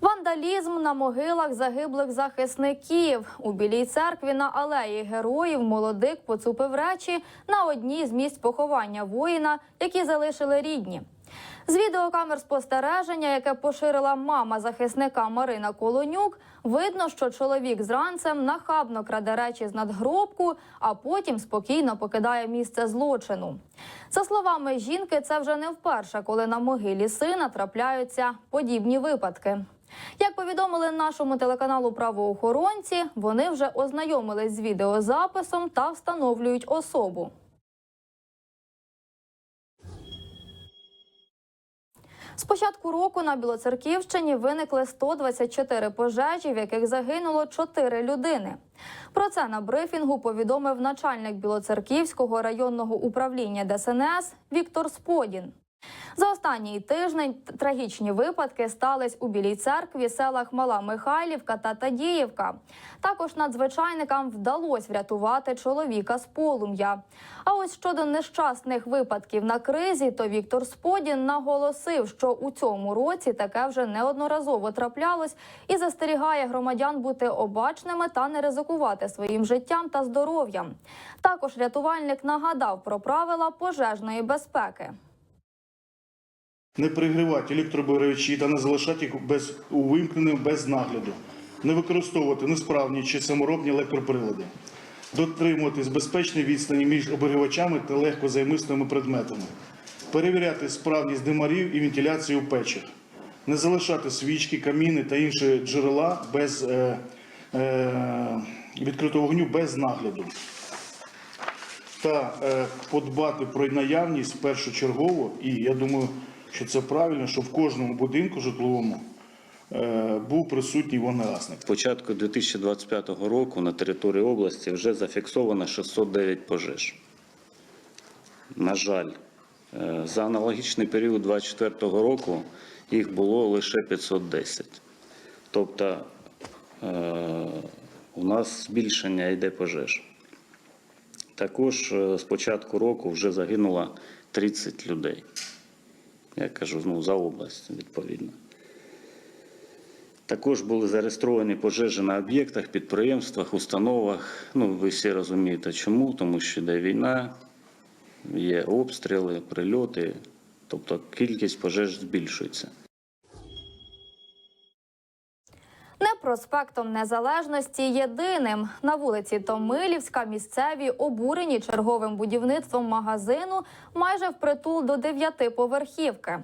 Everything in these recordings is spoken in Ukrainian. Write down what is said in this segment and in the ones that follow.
Вандалізм на могилах загиблих захисників у білій церкві на алеї героїв молодик поцупив речі на одній з місць поховання воїна, які залишили рідні. З відеокамер спостереження, яке поширила мама захисника Марина Колонюк, видно, що чоловік з ранцем нахабно краде речі з надгробку, а потім спокійно покидає місце злочину. За словами жінки, це вже не вперше, коли на могилі сина трапляються подібні випадки. Як повідомили нашому телеканалу правоохоронці, вони вже ознайомились з відеозаписом та встановлюють особу. З початку року на Білоцерківщині виникли 124 пожежі, в яких загинуло 4 людини. Про це на брифінгу повідомив начальник Білоцерківського районного управління ДСНС Віктор Сподін. За останній тиждень трагічні випадки стались у Білій церкві, селах Мала Михайлівка та Тадіївка. Також надзвичайникам вдалося врятувати чоловіка з полум'я. А ось щодо нещасних випадків на кризі, то Віктор Сподін наголосив, що у цьому році таке вже неодноразово траплялось і застерігає громадян бути обачними та не ризикувати своїм життям та здоров'ям. Також рятувальник нагадав про правила пожежної безпеки. Не пригрівати електробережі та не залишати їх без увімкненим без нагляду, не використовувати несправні чи саморобні електроприлади, дотримуватись безпечної відстані між обігрівачами та легкозаймисними предметами, перевіряти справність димарів і вентиляцію у печах, не залишати свічки, каміни та інші джерела без е, е, відкритого вогню без нагляду та е, подбати про наявність першочергово, і я думаю, що це правильно, що в кожному будинку житловому е, був присутній вогнегасник. З початку 2025 року на території області вже зафіксовано 609 пожеж. На жаль, е, за аналогічний період 2024 року їх було лише 510. Тобто е, у нас збільшення йде пожеж. Також з початку року вже загинуло 30 людей. Я кажу ну, за область, відповідно. Також були зареєстровані пожежі на об'єктах, підприємствах, установах. Ну, ви всі розумієте, чому, тому що йде війна, є обстріли, прильоти, тобто кількість пожеж збільшується. Проспектом Незалежності єдиним на вулиці Томилівська місцеві обурені черговим будівництвом магазину майже впритул до дев'ятиповерхівки.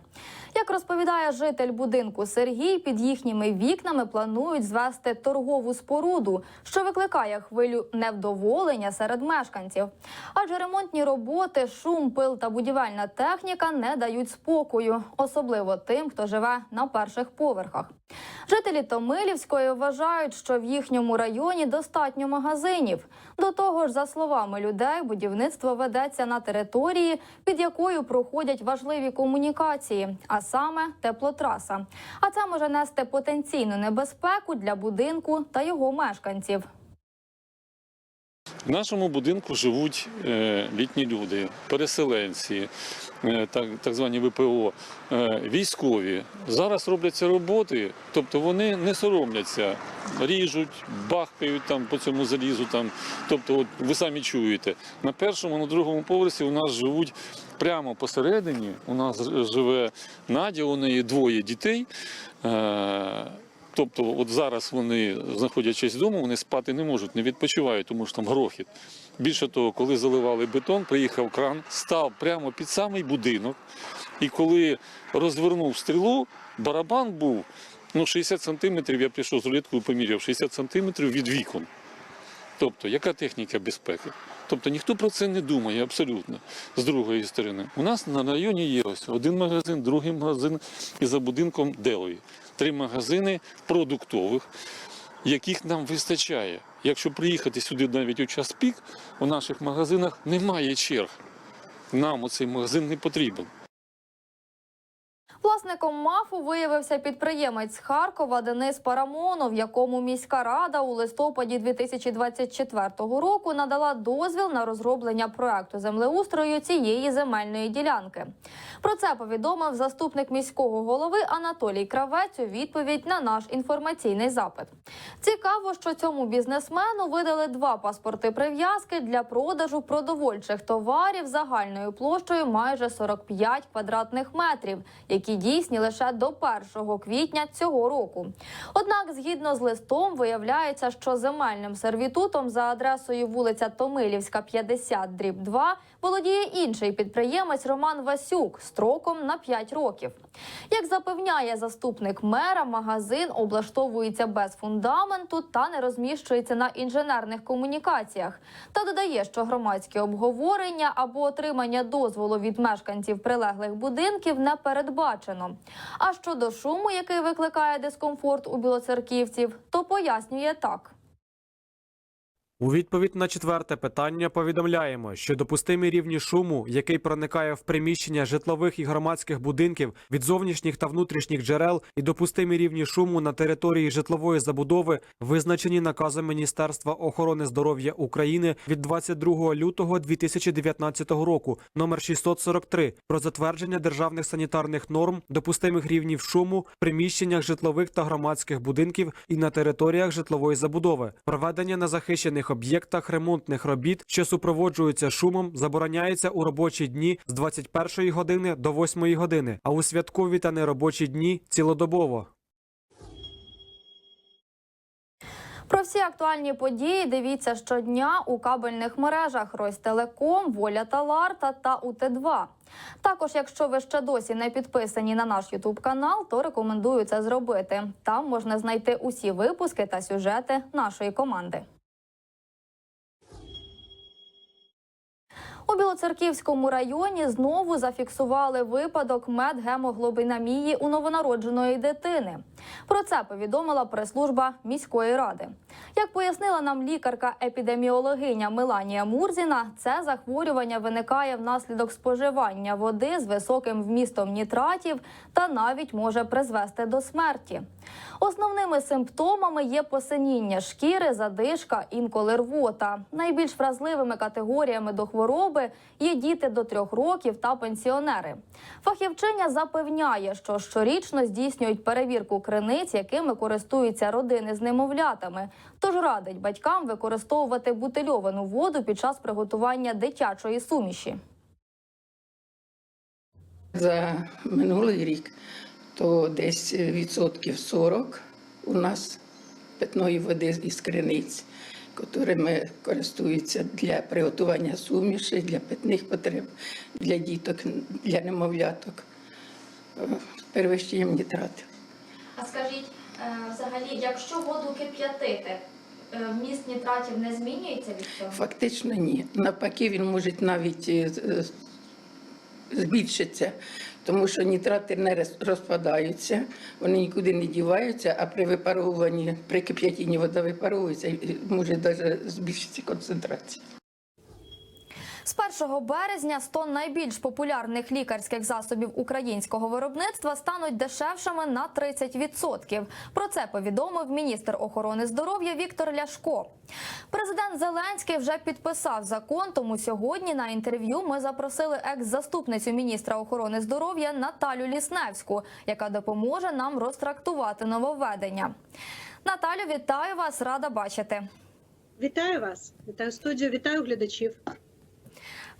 Як розповідає житель будинку Сергій, під їхніми вікнами планують звести торгову споруду, що викликає хвилю невдоволення серед мешканців. Адже ремонтні роботи, шум, пил та будівельна техніка не дають спокою, особливо тим, хто живе на перших поверхах. Жителі Томилівської вважають, що в їхньому районі достатньо магазинів. До того ж, за словами людей, будівництво ведеться на території, під якою проходять важливі комунікації, а саме теплотраса. А це може нести потенційну небезпеку для будинку та його мешканців. В нашому будинку живуть е, літні люди, переселенці, е, так, звані ВПО, е, військові. Зараз робляться роботи, тобто вони не соромляться, ріжуть, бахкають там по цьому залізу. Тобто, ви самі чуєте, на першому, на другому поверсі у нас живуть прямо посередині. У нас живе Надя, у неї двоє дітей. Тобто, от зараз вони, знаходячись вдома, вони спати не можуть, не відпочивають, тому що там грохіт. Більше того, коли заливали бетон, приїхав кран, став прямо під самий будинок. І коли розвернув стрілу, барабан був ну, 60 сантиметрів, я прийшов з рулеткою, поміряв 60 сантиметрів від вікон. Тобто, яка техніка безпеки? Тобто ніхто про це не думає абсолютно. З другої сторони, у нас на районі є ось один магазин, другий магазин і за будинком Делові. Три магазини продуктових, яких нам вистачає. Якщо приїхати сюди навіть у час пік, у наших магазинах немає черг. Нам оцей магазин не потрібен. Власником МАФу виявився підприємець Харкова Денис Парамонов, якому міська рада у листопаді 2024 року надала дозвіл на розроблення проекту землеустрою цієї земельної ділянки. Про це повідомив заступник міського голови Анатолій Кравець у відповідь на наш інформаційний запит. Цікаво, що цьому бізнесмену видали два паспорти прив'язки для продажу продовольчих товарів загальною площею майже 45 квадратних метрів, які дійсні лише до 1 квітня цього року. Однак, згідно з листом, виявляється, що земельним сервітутом за адресою вулиця Томилівська, 50, дріб 2 володіє інший підприємець Роман Васюк строком на 5 років. Як запевняє заступник мера, магазин облаштовується без фундаменту та не розміщується на інженерних комунікаціях. Та додає, що громадські обговорення або отримання дозволу від мешканців прилеглих будинків не передбачено. А щодо шуму, який викликає дискомфорт у білоцерківців, то пояснює так. У відповідь на четверте питання повідомляємо, що допустимі рівні шуму, який проникає в приміщення житлових і громадських будинків від зовнішніх та внутрішніх джерел, і допустимі рівні шуму на території житлової забудови визначені наказом Міністерства охорони здоров'я України від 22 лютого 2019 року, номер 643, про затвердження державних санітарних норм допустимих рівнів шуму в приміщеннях житлових та громадських будинків і на територіях житлової забудови, проведення на захищених об'єктах ремонтних робіт, що супроводжуються шумом, забороняється у робочі дні з 21 години до 8 години, а у святкові та неробочі дні цілодобово. Про всі актуальні події дивіться щодня у кабельних мережах Ростелеком, Воля Таларта та УТ2. Також, якщо ви ще досі не підписані на наш Ютуб канал, то рекомендую це зробити. Там можна знайти усі випуски та сюжети нашої команди. У Білоцерківському районі знову зафіксували випадок медгемоглобінамії у новонародженої дитини. Про це повідомила прес-служба міської ради. Як пояснила нам лікарка-епідеміологиня Меланія Мурзіна, це захворювання виникає внаслідок споживання води з високим вмістом нітратів та навіть може призвести до смерті. Основними симптомами є посиніння шкіри, задишка, інколи рвота. Найбільш вразливими категоріями до хвороби є діти до трьох років та пенсіонери. Фахівчиня запевняє, що щорічно здійснюють перевірку криниць, якими користуються родини з немовлятами. Тож радить батькам використовувати бутильовану воду під час приготування дитячої суміші. За минулий рік то десь відсотків 40 у нас питної води із криниць, котрими користуються для приготування суміші, для питних потреб, для діток, для немовляток. Е, Перевищуємо нітрати. А скажіть, е, взагалі, якщо воду кип'ятити, е, вміст нітратів не змінюється від цього? Фактично ні. Навпаки, він може навіть збільшитися, тому що нітрати не роз- розпадаються, вони нікуди не діваються, а при випаровуванні, при кип'ятінні вода випаровується і може навіть збільшитися концентрація. З 1 березня 100 найбільш популярних лікарських засобів українського виробництва стануть дешевшими на 30%. Про це повідомив міністр охорони здоров'я Віктор Ляшко. Президент Зеленський вже підписав закон. Тому сьогодні на інтерв'ю ми запросили екс-заступницю міністра охорони здоров'я Наталю Лісневську, яка допоможе нам розтрактувати нововведення. Наталю, вітаю вас! Рада бачити. Вітаю вас, вітаю студію, вітаю глядачів.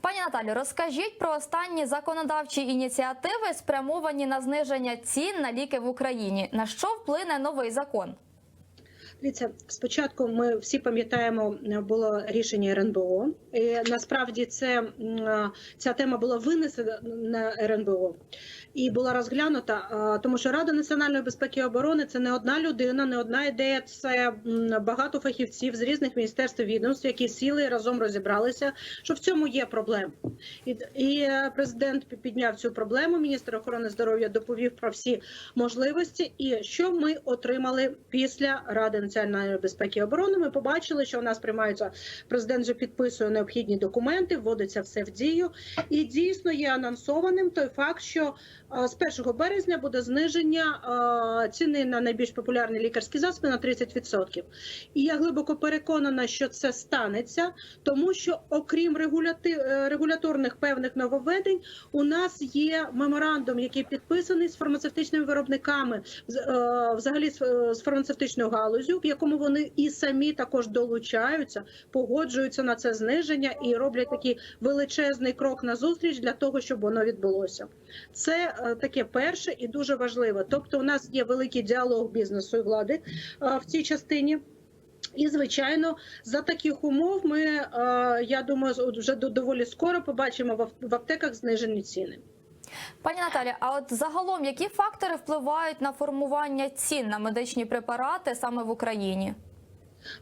Пані Наталю, розкажіть про останні законодавчі ініціативи, спрямовані на зниження цін на ліки в Україні. На що вплине новий закон? Дивіться, спочатку ми всі пам'ятаємо, було рішення РНБО. І насправді це ця тема була винесена на РНБО і була розглянута, тому що Рада національної безпеки і оборони це не одна людина, не одна ідея. Це багато фахівців з різних міністерств і відомств, які сіли і разом розібралися, що в цьому є проблема. І, і е, президент підняв цю проблему. Міністр охорони здоров'я доповів про всі можливості. І що ми отримали після Ради національної безпеки і оборони. Ми побачили, що у нас приймаються президент вже підписує необхідні документи, вводиться все в дію. І дійсно є анонсованим той факт, що е, з 1 березня буде зниження е, ціни на найбільш популярні лікарські засоби на 30%. І я глибоко переконана, що це станеться, тому що окрім е, регуляторних певних нововведень, у нас є меморандум, який підписаний з фармацевтичними виробниками, взагалі з фармацевтичною галузю, в якому вони і самі також долучаються, погоджуються на це зниження і роблять такий величезний крок назустріч для того, щоб воно відбулося. Це е, таке перше і дуже важливо. Тобто, у нас є великий діалог бізнесу і влади е, в цій частині. І звичайно, за таких умов ми е, я думаю, вже до- доволі скоро побачимо в аптеках знижені ціни. Пані Наталі, а от загалом які фактори впливають на формування цін на медичні препарати саме в Україні?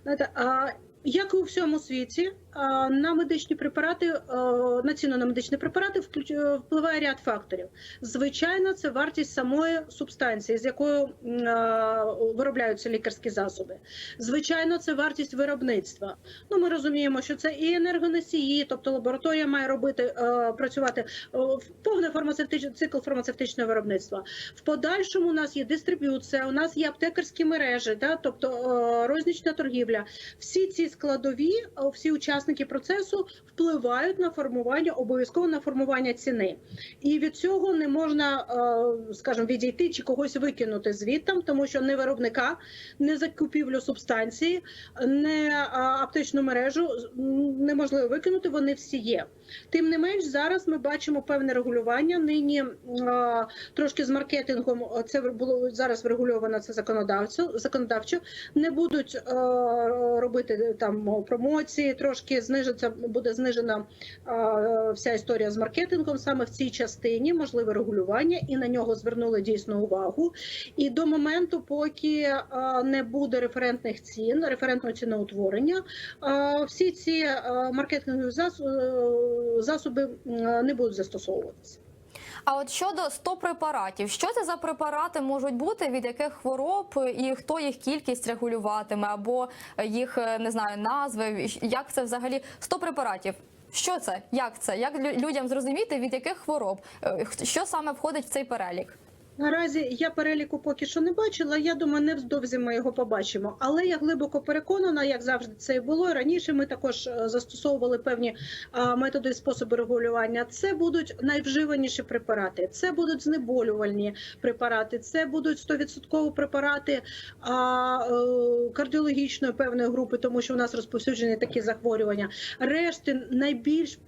Знаєте, а як і у всьому світі, на медичні препарати, е, на ціну на медичні препарати е, впливає ряд факторів. Звичайно, це вартість самої субстанції, з якою е, виробляються лікарські засоби. Звичайно, це вартість виробництва. Ну, ми розуміємо, що це і енергоносії, тобто лабораторія має робити працювати в повний фармацевтичний цикл фармацевтичного виробництва. В подальшому у нас є дистриб'юція, у нас є аптекарські мережі, да, тобто рознічна торгівля. Всі ці складові, всі учасники процесу впливають на формування, обов'язково на формування ціни. І від цього не можна, е, скажімо, відійти чи когось викинути звідтам, тому що не виробника, не закупівлю субстанції, не аптечну мережу неможливо викинути. Вони всі є. Тим не менш, зараз ми бачимо певне регулювання. Нині е, трошки з маркетингом е, це було зараз врегульовано це законодавцю законодавчо. Не будуть робити там промоції, трошки знижиться буде знижена вся історія з маркетингом саме в цій частині, можливе регулювання, і на нього звернули дійсно увагу. І до моменту, поки не буде референтних цін, референтного ціноутворення, всі ці маркетингові е, засоби не будуть застосовуватися. А от щодо 100 препаратів, що це за препарати можуть бути, від яких хвороб і хто їх кількість регулюватиме, або їх е, не знаю назви? Як це взагалі 100 препаратів? Що це? Як це? Як лю- людям зрозуміти, від яких хвороб? Е, Що саме входить в цей перелік? Наразі я переліку поки що не бачила. Я думаю, невдовзі ми його побачимо. Але я глибоко переконана, як завжди це і було. Раніше ми також е, застосовували певні методи і способи регулювання. Це будуть найвживаніші препарати, це будуть знеболювальні препарати, це будуть 100% препарати е, кардіологічної певної групи, тому що у нас розповсюджені такі захворювання. Решти найбільш е,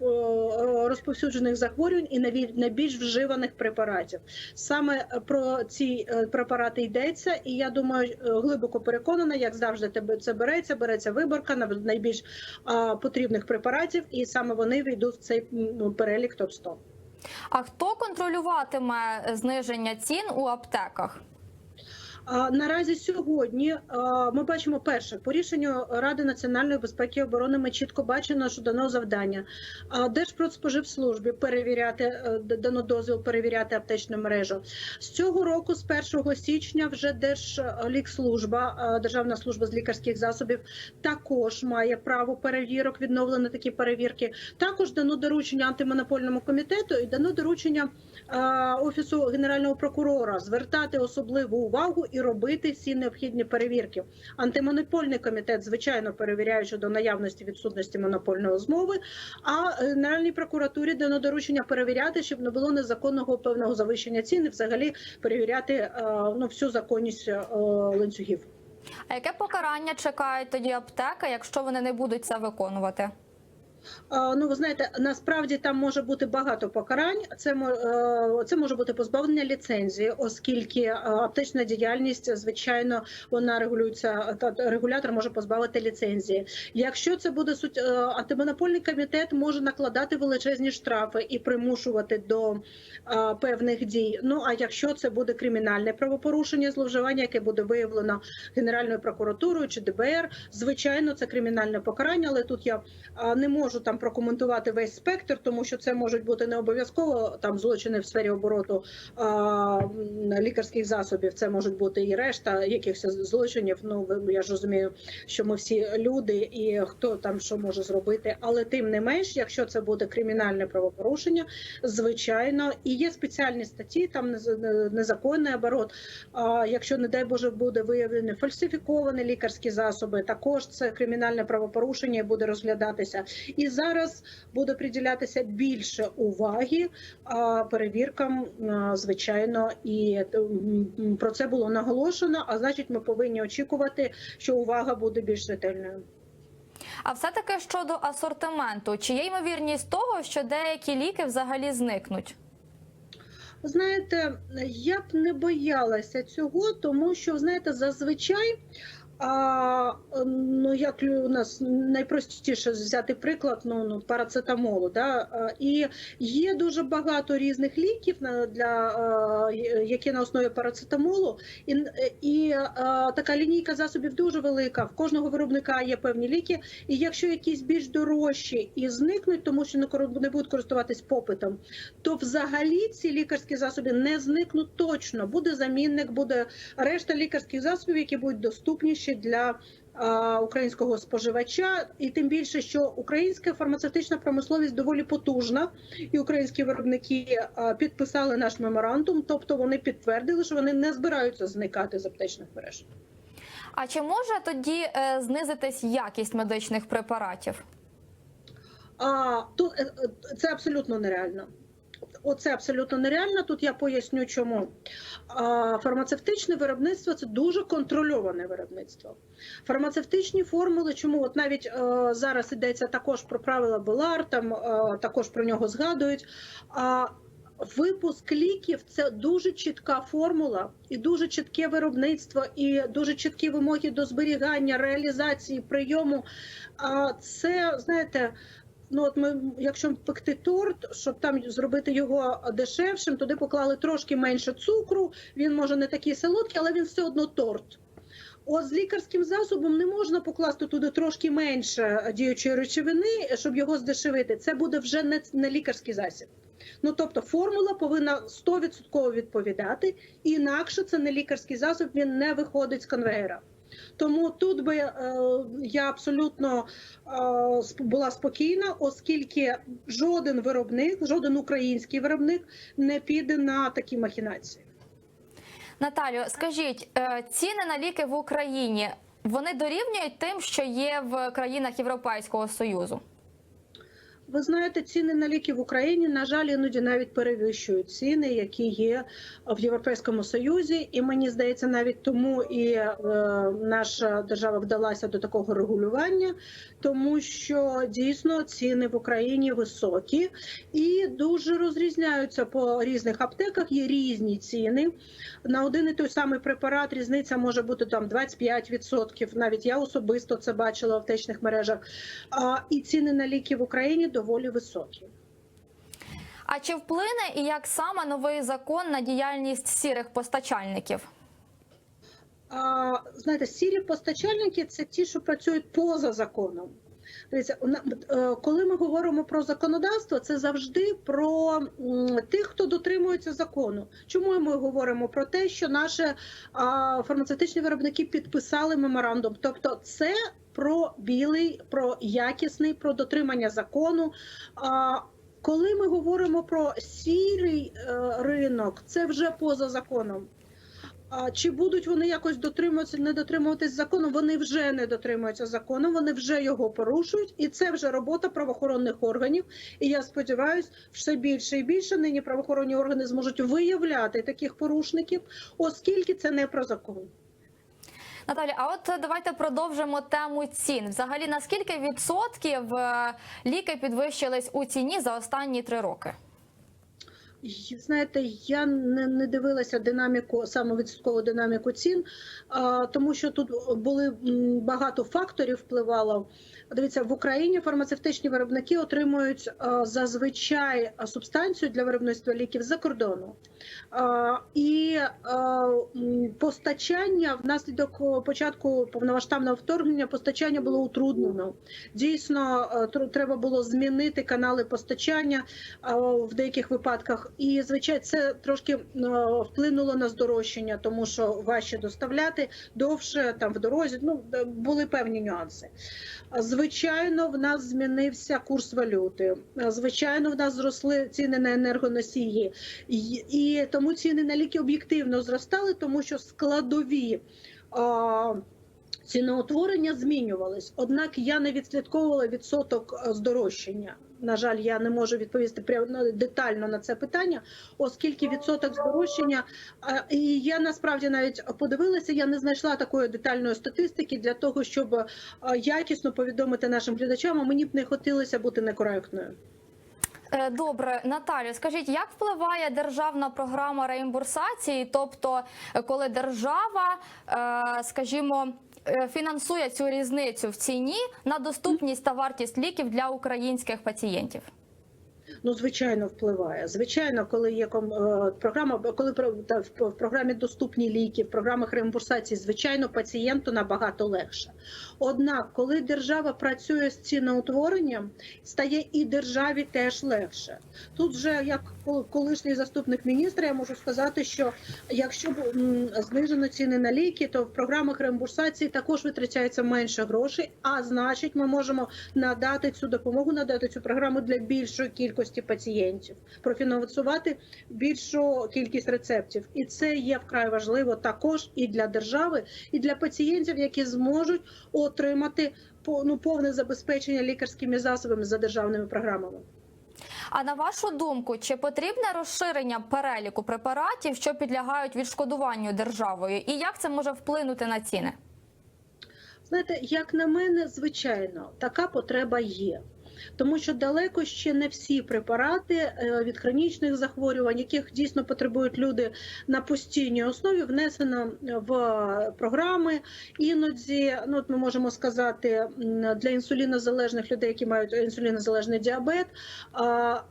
розповсюджених захворювань і найбільш вживаних препаратів. Саме е, про ці е, препарати йдеться, і я думаю, е, глибоко переконана, як завжди, тебе це береться. Береться виборка на найбільш потрібних препаратів, і саме вони війдуть в цей перелік топ 100 А хто контролюватиме зниження цін у аптеках? Наразі сьогодні ми бачимо перше по рішенню Ради національної безпеки і оборони. Ми чітко бачимо, що дано завдання Держпродспоживслужбі перевіряти е, дано дозвіл перевіряти аптечну мережу. З цього року, з 1 січня, вже Держлікслужба, Державна служба з лікарських засобів, також має право перевірок, відновлено такі перевірки. Також дано доручення антимонопольному комітету і дано доручення офісу генерального прокурора звертати особливу увагу і робити всі необхідні перевірки. Антимонопольний комітет, звичайно, перевіряє щодо наявності відсутності монопольної змови. А генеральній прокуратурі дано доручення перевіряти, щоб не було незаконного певного завищення цін, і взагалі перевіряти е, ну всю законність е, ланцюгів. А яке покарання чекають тоді аптека, якщо вони не будуть це виконувати? Ну, ви знаєте, насправді там може бути багато покарань. Це е, це може бути позбавлення ліцензії, оскільки е, аптечна діяльність, звичайно, вона регулюється. Та регулятор може позбавити ліцензії. Якщо це буде суть е, антимонопольний комітет, може накладати величезні штрафи і примушувати до певних дій. Ну а якщо це буде кримінальне правопорушення, зловживання, яке буде виявлено Генеральною прокуратурою чи ДБР, звичайно, це кримінальне покарання. Але тут я не можу можу там прокоментувати весь спектр, тому що це можуть бути не обов'язково там злочини в сфері обороту а, лікарських засобів. Це можуть бути і решта якихось злочинів. Ну я ж розумію, що ми всі люди, і хто там що може зробити. Але тим не менш, якщо це буде кримінальне правопорушення, звичайно, і є спеціальні статті, там не- незаконний оборот. А якщо не дай Боже буде виявлені фальсифіковані лікарські засоби, також це кримінальне правопорушення буде розглядатися. І зараз буде приділятися більше уваги перевіркам, звичайно, і про це було наголошено. А значить, ми повинні очікувати, що увага буде більш ретельною. А все таки щодо асортименту, чи є ймовірність того, що деякі ліки взагалі зникнуть? Знаєте, я б не боялася цього, тому що знаєте, зазвичай. А, ну як у нас найпростіше взяти приклад ну, ну парацетамолу, да і є дуже багато різних ліків для які на основі парацетамолу, і, і така лінійка засобів дуже велика. В кожного виробника є певні ліки. І якщо якісь більш дорожчі і зникнуть, тому що не будуть користуватись попитом, то взагалі ці лікарські засоби не зникнуть точно. Буде замінник, буде решта лікарських засобів, які будуть доступніші для українського споживача, і тим більше, що українська фармацевтична промисловість доволі потужна, і українські виробники підписали наш меморандум, тобто вони підтвердили, що вони не збираються зникати з аптечних мереж. А чи може тоді е, знизитись якість медичних препаратів? А тут е, е, це абсолютно нереально. Оце абсолютно нереально. Тут я поясню, чому фармацевтичне виробництво це дуже контрольоване виробництво. Фармацевтичні формули, чому от навіть е, зараз йдеться також про правила Белар, там е, також про нього згадують. А випуск ліків це дуже чітка формула і дуже чітке виробництво, і дуже чіткі вимоги до зберігання, реалізації, прийому. Це знаєте. Ну, от ми, якщо пекти торт, щоб там зробити його дешевшим, туди поклали трошки менше цукру. Він може не такий солодкий, але він все одно торт. От з лікарським засобом не можна покласти туди трошки менше діючої речовини, щоб його здешевити. Це буде вже не, не лікарський засіб. Ну тобто формула повинна 100% відповідати, інакше це не лікарський засіб, він не виходить з конвейера. Тому тут би е, я абсолютно е, була спокійна, оскільки жоден виробник, жоден український виробник не піде на такі махінації. Наталю, скажіть, е, ціни на ліки в Україні вони дорівнюють тим, що є в країнах Європейського союзу? Ви знаєте, ціни на ліки в Україні, на жаль, іноді навіть перевищують ціни, які є в Європейському Союзі. І мені здається, навіть тому і е, наша держава вдалася до такого регулювання, тому що дійсно ціни в Україні високі і дуже розрізняються по різних аптеках. Є різні ціни. На один і той самий препарат різниця може бути там 25%. Навіть я особисто це бачила в аптечних мережах. А, і ціни на ліки в Україні доволі високі. А чи вплине і як саме новий закон на діяльність сірих постачальників? А, знаєте, сірі постачальники це ті, що працюють поза законом. Е, коли ми говоримо про законодавство, це завжди про тих, хто дотримується закону. Чому ми говоримо про те, що наші фармацевтичні виробники підписали меморандум? Тобто, це про білий, про якісний, про дотримання закону. Коли ми говоримо про сірий е, ринок, це вже поза законом. А чи будуть вони якось дотримуватися, не дотримуватись закону? Вони вже не дотримуються закону, вони вже його порушують, і це вже робота правоохоронних органів. І я сподіваюся, все більше і більше нині правоохоронні органи зможуть виявляти таких порушників, оскільки це не про закон. Наталя, а от давайте продовжимо тему цін. Взагалі, на скільки відсотків е, ліки підвищились у ціні за останні три роки? Знаєте, я не, не дивилася динаміку, саме відсоткову динаміку цін, а, тому що тут були багато факторів впливало. Дивіться, в Україні фармацевтичні виробники отримують а, зазвичай субстанцію для виробництва ліків за кордону. А, І а, постачання внаслідок початку повномасштабного вторгнення постачання було утруднено. Дійсно, е, треба було змінити канали постачання а, в деяких випадках. І звичайно, це трошки е, вплинуло на здорожчання, тому що важче доставляти довше там в дорозі. Ну е, були певні нюанси. Звичайно, в нас змінився курс валюти. Звичайно, в нас зросли ціни на енергоносії, І- тому ціни на ліки об'єктивно зростали, тому що складові. Ціноутворення змінювались, однак я не відслідковувала відсоток е, здорожчання. На жаль, я не можу відповісти прямо ну, детально на це питання, оскільки відсоток здорожчання. І я насправді навіть подивилася, я не знайшла такої детальної статистики для того, щоб якісно повідомити нашим глядачам. а Мені б не хотілося бути некоректною. Е, Добре, Наталю, скажіть, як впливає державна програма реімбурсації, тобто коли держава, е, скажімо, фінансує цю різницю в ціні на доступність та вартість ліків для українських пацієнтів? Ну, звичайно, впливає. Звичайно, коли є е, програма, коли в програмі доступні ліки, в програмах реімбурсації, звичайно, пацієнту набагато легше. Однак, коли держава працює з ціноутворенням, стає і державі теж легше. Тут же, як колишній заступник міністра, я можу сказати, що якщо б знижено ціни на ліки, то в програмах реімбурсації також витрачається менше грошей. А значить, ми можемо надати цю допомогу, надати цю програму для більшої кількості пацієнтів, профінансувати більшу кількість рецептів, і це є вкрай важливо також і для держави, і для пацієнтів, які зможуть отримати ну, повне забезпечення лікарськими засобами за державними програмами. А на вашу думку, чи потрібне розширення переліку препаратів, що підлягають відшкодуванню державою, і як це може вплинути на ціни? Знаєте, як на мене, звичайно, така потреба є. Тому що далеко ще не всі препарати е, від хронічних захворювань, яких дійсно потребують люди на постійній основі, внесено в програми. Іноді, ну от ми можемо сказати, для інсулінозалежних людей, які мають інсулінозалежний діабет,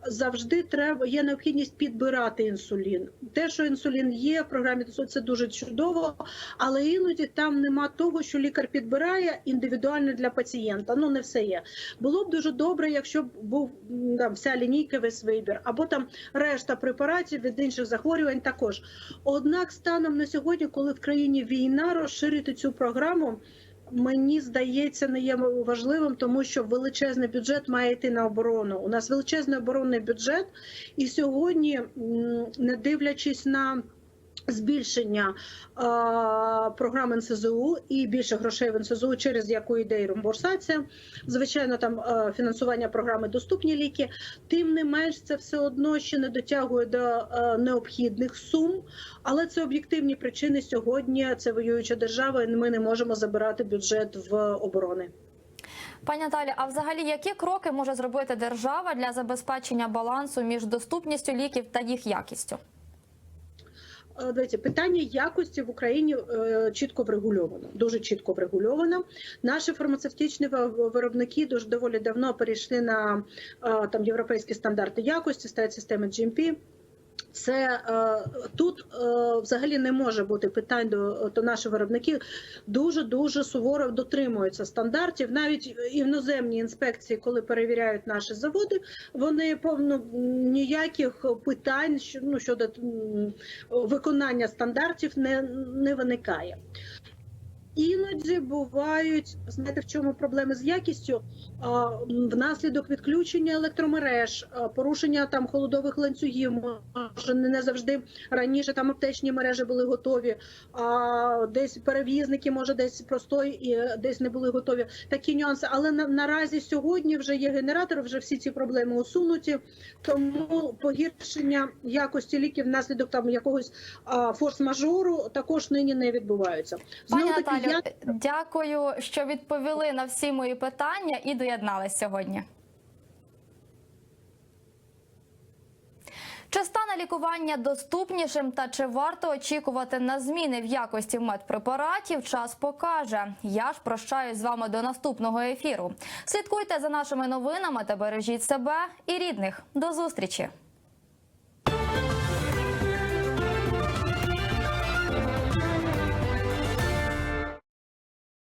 завжди треба є необхідність підбирати інсулін. Те, що інсулін є в програмі, це дуже чудово, але іноді там нема того, що лікар підбирає індивідуально для пацієнта. Ну не все є. Було б дуже добре, якщо б був там вся лінійка, весь вибір, або там решта препаратів від інших захворювань також. Однак, станом на сьогодні, коли в країні війна, розширити цю програму. Мені здається, не є важливим, тому що величезний бюджет має йти на оборону. У нас величезний оборонний бюджет, і сьогодні, не дивлячись на збільшення а, програм НСЗУ і більше грошей в НСЗУ, через яку йде і реімбурсація, звичайно, там а, фінансування програми доступні ліки. Тим не менш, це все одно ще не дотягує до а, необхідних сум, але це об'єктивні причини сьогодні. Це воююча держава, і ми не можемо забирати бюджет в оборони. Пані Наталі, а взагалі які кроки може зробити держава для забезпечення балансу між доступністю ліків та їх якістю? Е, Дивіться, питання якості в Україні е, чітко врегульовано, дуже чітко врегульовано. Наші фармацевтичні ви- виробники дуже доволі давно перейшли на е, там європейські стандарти якості, стають системи GMP. Це е, тут е, взагалі не може бути питань до, до наших виробників. Дуже дуже суворо дотримуються стандартів. Навіть іноземні інспекції, коли перевіряють наші заводи, вони повно ніяких питань ну, щодо виконання стандартів не, не виникає. Іноді бувають, знаєте, в чому проблеми з якістю? А, Внаслідок відключення електромереж, а, порушення там холодових ланцюгів, може не завжди раніше там аптечні мережі були готові, а десь перевізники, може, десь простой і е, десь не були готові. Такі нюанси. Але на, наразі сьогодні вже є генератор, вже всі ці проблеми усунуті. Тому погіршення якості ліків внаслідок там якогось форс-мажору також нині не відбуваються. Знову таки, я дякую, що відповіли на всі мої питання і доєднались сьогодні. Чи стане лікування доступнішим та чи варто очікувати на зміни в якості медпрепаратів? Час покаже. Я ж прощаюсь з вами до наступного ефіру. Слідкуйте за нашими новинами та бережіть себе і рідних. До зустрічі.